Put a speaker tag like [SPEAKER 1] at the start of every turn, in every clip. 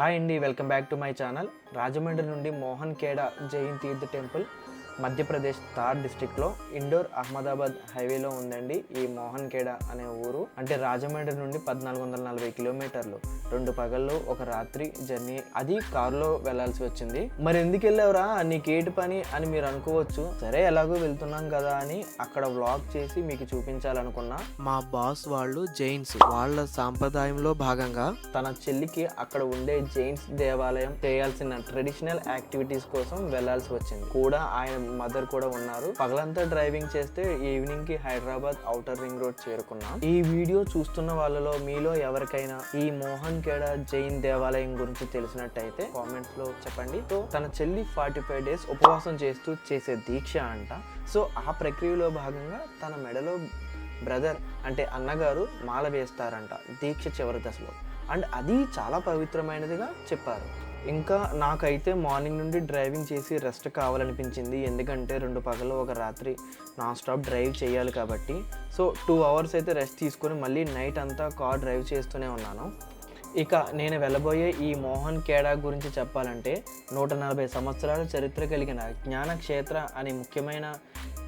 [SPEAKER 1] Hi అండి welcome back to my channel. Rajahmundry నుండి Mohan Kheda Jain Tirth temple. Madhya Pradesh తార్ డిస్టిక్లో ఇండోర్ అహ్మదాబాద్ హైవేలో ఉందండి ఈ మోహన్ ఖేడా అనే ఊరు. అంటే రాజమండ్రి నుండి పద్నాలుగు వందల నలభై కిలోమీటర్లు. రెండు పగళ్ళు ఒక రాత్రి జర్నీ. అది కారులో వెళ్ళాల్సి వచ్చింది. మరి ఎందుకు వెళ్ళావురా? నీకేటి పని అని మీరు అనుకోవచ్చు. సరే ఎలాగో వెళ్తున్నాం కదా అని అక్కడ వ్లాగ్ చేసి మీకు చూపించాలనుకున్నా.
[SPEAKER 2] మా బాస్ వాళ్ళు జైన్స్. వాళ్ళ సాంప్రదాయంలో భాగంగా
[SPEAKER 1] తన చెల్లికి అక్కడ ఉండే జైన్స్ దేవాలయం చేయాల్సిన ట్రెడిషనల్ యాక్టివిటీస్ కోసం వెళ్ళాల్సి వచ్చింది. కూడా ఆయన మదర్ కూడా ఉన్నారు. పగలంతా డ్రైవింగ్ చేస్తే ఈవినింగ్కి హైదరాబాద్ ఔటర్ రింగ్ రోడ్ చేరుకున్నాం. ఈ వీడియో చూస్తున్న వాళ్ళలో మీలో ఎవరికైనా ఈ మోహన్ కేడ జైన్ దేవాలయం గురించి తెలిసినట్టయితే కామెంట్స్లో చెప్పండి. సో తన చెల్లి ఫార్టీ ఫైవ్ డేస్ ఉపవాసం చేస్తూ చేసే దీక్ష అంట. సో ఆ ప్రక్రియలో భాగంగా తన మెడలో బ్రదర్ అంటే అన్నగారు మాల వేస్తారంట దీక్ష చివరి దశలో. అండ్ అది చాలా పవిత్రమైనదిగా చెప్పారు. ఇంకా నాకైతే మార్నింగ్ నుండి డ్రైవింగ్ చేసి రెస్ట్ కావాలనిపించింది. ఎందుకంటే రెండు పగలు ఒక రాత్రి నాన్ స్టాప్ డ్రైవ్ చేయాలి కాబట్టి. సో టూ అవర్స్ అయితే రెస్ట్ తీసుకొని మళ్ళీ నైట్ అంతా కార్ డ్రైవ్ చేస్తూనే ఉన్నాను. ఇక నేను వెళ్ళబోయే ఈ మోహన్ కేడా గురించి చెప్పాలంటే నూట నలభై సంవత్సరాల చరిత్ర కలిగిన జ్ఞాన క్షేత్ర అనే ముఖ్యమైన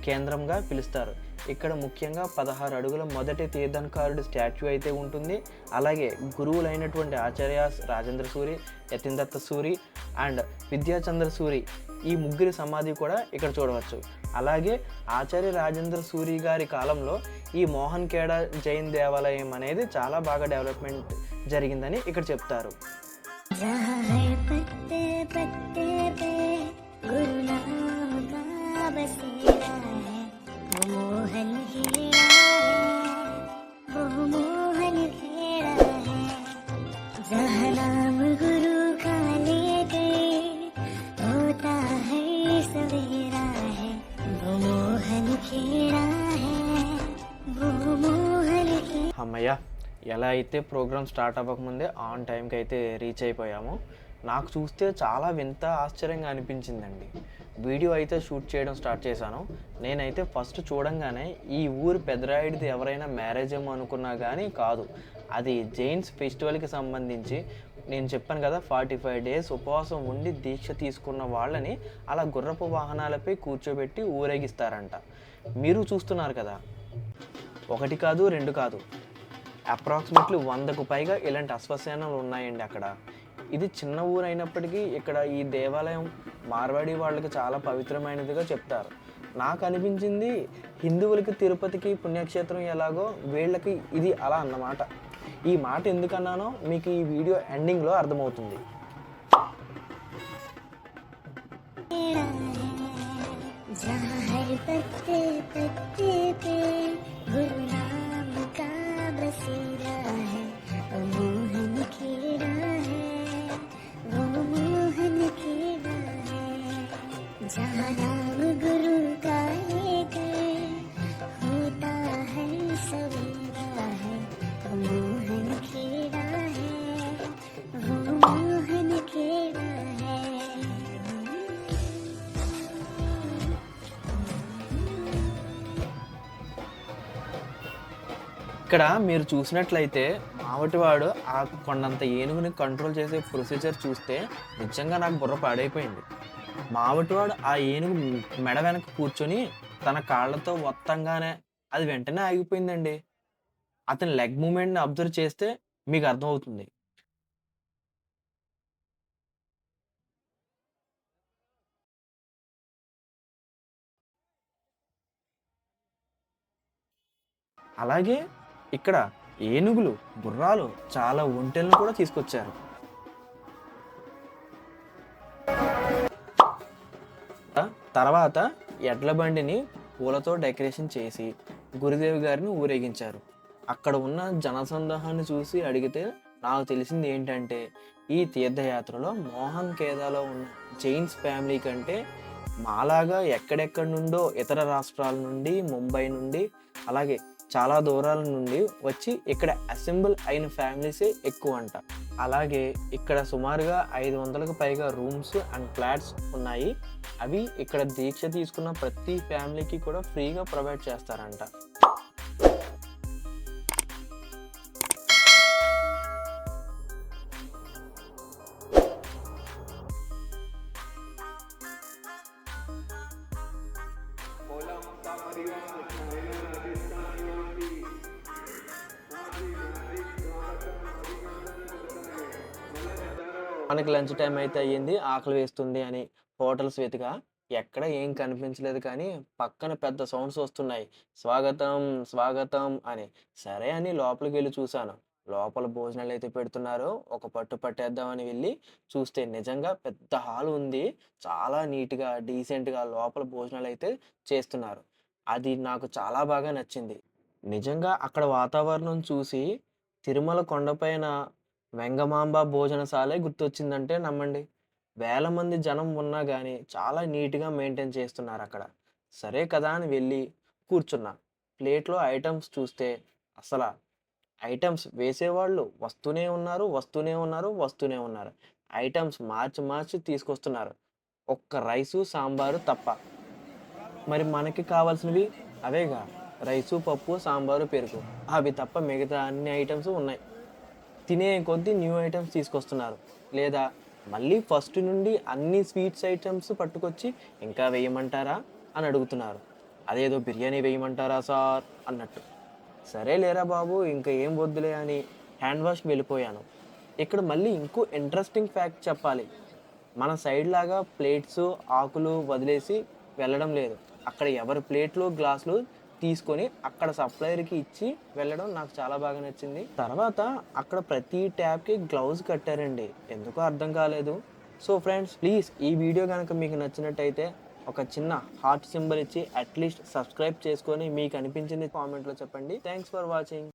[SPEAKER 1] కేంద్రంగా పిలుస్తారు. ఇక్కడ ముఖ్యంగా పదహారు అడుగుల మొదటి తీర్థంకారుడి స్టాచ్యూ అయితే ఉంటుంది. అలాగే గురువులైనటువంటి ఆచార్య రాజేంద్ర సూరి యతీందత్త సూరి అండ్ విద్యాచంద్ర సూరి ఈ ముగ్గురి సమాధి కూడా ఇక్కడ చూడవచ్చు. అలాగే ఆచార్య రాజేంద్ర సూరి గారి కాలంలో ఈ మోహన్ ఖేడా జైన్ దేవాలయం అనేది చాలా బాగా డెవలప్మెంట్ జరిగిందని ఇక్కడ చెప్తారు.
[SPEAKER 3] जहाँ मोहन खेड़ा है वो मोहन खेड़ा है जहाँ नाम गुरु का लेके होता है सवेरा है वो मोहन खेड़ा है वो मोहन खेड़ा
[SPEAKER 1] అమ్మయ్య ఎలా అయితే ప్రోగ్రామ్ స్టార్ట్ అవ్వకముందే ఆన్ టైంకి అయితే రీచ్ అయిపోయాము నాకు చూస్తే చాలా వింత ఆశ్చర్యంగా అనిపించిందండి వీడియో అయితే షూట్ చేయడం స్టార్ట్ చేశాను. నేనైతే ఫస్ట్ చూడంగానే ఈ ఊరు పెదరాయుడిది ఎవరైనా మ్యారేజ్ ఏమో అనుకున్నా కానీ కాదు. అది జైన్స్ ఫెస్టివల్కి సంబంధించి నేను చెప్పాను కదా ఫార్టీ ఫైవ్ డేస్ ఉపవాసం ఉండి దీక్ష తీసుకున్న వాళ్ళని అలా గుర్రపు వాహనాలపై కూర్చోబెట్టి ఊరేగిస్తారంట. మీరు చూస్తున్నారు కదా. ఒకటి కాదు రెండు కాదు. అప్రాక్సిమేట్లీ వందకు పైగా ఇలాంటి అశ్వసేనలు ఉన్నాయండి అక్కడ. ఇది చిన్న ఊరు అయినప్పటికీ ఇక్కడ ఈ దేవాలయం మార్వాడి వాళ్ళకి చాలా పవిత్రమైనదిగా చెప్తారు. నాకు అనిపించింది హిందువులకి తిరుపతికి పుణ్యక్షేత్రం ఎలాగో వీళ్ళకి ఇది అలా అన్నమాట. ఈ మాట ఎందుకన్నానో మీకు ఈ వీడియో ఎండింగ్లో అర్థమవుతుంది.
[SPEAKER 3] जहाँ
[SPEAKER 1] ఇక్కడ మీరు చూసినట్లయితే మావటివాడు ఆ కొండంత ఏనుగుని కంట్రోల్ చేసే ప్రొసీజర్ చూస్తే నిజంగా నాకు బుర్ర పాడైపోయింది. మావటివాడు ఆ ఏనుగు మెడ వెనక కూర్చొని తన కాళ్ళతో మొత్తంగానే అది వెంటనే ఆగిపోయిందండి. అతని లెగ్ మూమెంట్ని అబ్జర్వ్ చేస్తే మీకు అర్థమవుతుంది. అలాగే ఇక్కడ ఏనుగులు గుర్రాలు చాలా ఒంటెలను కూడా తీసుకొచ్చారు. తర్వాత ఎడ్ల బండిని పూలతో డెకరేషన్ చేసి గురుదేవి గారిని ఊరేగించారు. అక్కడ ఉన్న జనసందోహాన్ని చూసి అడిగితే నాకు తెలిసింది ఏంటంటే ఈ తీర్థయాత్రలో మోహన్ కేదాలో ఉన్న జైన్స్ ఫ్యామిలీ కంటే మాలాగా ఎక్కడెక్కడి నుండో ఇతర రాష్ట్రాల నుండి ముంబై నుండి అలాగే చాలా దూరాల నుండి వచ్చి ఇక్కడ అసెంబుల్ అయిన ఫ్యామిలీసే ఎక్కువ అంట అలాగే ఇక్కడ సుమారుగా ఐదు వందలకు పైగా రూమ్స్ అండ్ ఫ్లాట్స్ ఉన్నాయి. అవి ఇక్కడ దీక్ష తీసుకున్న ప్రతి ఫ్యామిలీకి కూడా ఫ్రీగా ప్రొవైడ్ చేస్తారంట. మనకి లంచ్ టైం అయితే అయ్యింది ఆకలి వేస్తుంది అని హోటల్స్ వెతిగా ఎక్కడ ఏం కనిపించలేదు కానీ పక్కన పెద్ద సౌండ్స్ వస్తున్నాయి. స్వాగతం స్వాగతం అని. సరే అని లోపలికి వెళ్ళి చూశాను. లోపల భోజనాలు అయితే పెడుతున్నారు. ఒక పట్టు పట్టేద్దామని వెళ్ళి చూస్తే నిజంగా పెద్ద హాల్ ఉంది. చాలా నీట్గా డీసెంట్గా లోపల భోజనాలు అయితే చేస్తున్నారు. అది నాకు చాలా బాగా నచ్చింది. నిజంగా అక్కడ వాతావరణం చూసి తిరుమల కొండపైన వెంగమాంబ భోజనశాలే గుర్తొచ్చిందంటే నమ్మండి. వేల మంది జనం ఉన్నా కానీ చాలా నీట్గా మెయింటైన్ చేస్తున్నారు అక్కడ. సరే కదా అని వెళ్ళి కూర్చున్నా. ప్లేట్లో ఐటమ్స్ చూస్తే అసలు ఐటమ్స్ వేసేవాళ్ళు వస్తూనే ఉన్నారు వస్తూనే ఉన్నారు వస్తూనే ఉన్నారు. ఐటమ్స్ మార్చి మార్చి తీసుకొస్తున్నారు. ఒక్క రైసు సాంబారు తప్ప. మరి మనకి కావాల్సినవి అవేగా? రైసు పప్పు సాంబారు పెరుగు. అవి తప్ప మిగతా అన్ని ఐటమ్స్ ఉన్నాయి. తినే కొద్దీ న్యూ ఐటమ్స్ తీసుకొస్తున్నారు. లేదా మళ్ళీ ఫస్ట్ నుండి అన్ని స్వీట్స్ ఐటమ్స్ పట్టుకొచ్చి ఇంకా వేయమంటారా అని అడుగుతున్నారు. అదేదో బిర్యానీ వేయమంటారా సార్ అన్నట్టు. సరే లేరా బాబు ఇంకా ఏం వద్దులే అని హ్యాండ్ వాష్కి వెళ్ళిపోయాను. ఇక్కడ మళ్ళీ ఇంకో ఇంట్రెస్టింగ్ ఫ్యాక్ట్ చెప్పాలి. మన సైడ్ లాగా ప్లేట్స్ ఆకులు వదిలేసి వెళ్ళడం లేదు. అక్కడ ఎవరి ప్లేట్లు గ్లాసులు తీసుకొని అక్కడ సప్లయర్కి ఇచ్చి వెళ్ళడం నాకు చాలా బాగా నచ్చింది. తర్వాత అక్కడ ప్రతి ట్యాబ్కి గ్లౌజ్ కట్టారండి. ఎందుకో అర్థం కాలేదు. సో ఫ్రెండ్స్ ప్లీజ్ ఈ వీడియో కనుక మీకు నచ్చినట్టయితే ఒక చిన్న హార్ట్ సింబల్ ఇచ్చి అట్లీస్ట్ సబ్స్క్రైబ్ చేసుకొని మీకు అనిపించింది కామెంట్లో చెప్పండి. Thanks for watching.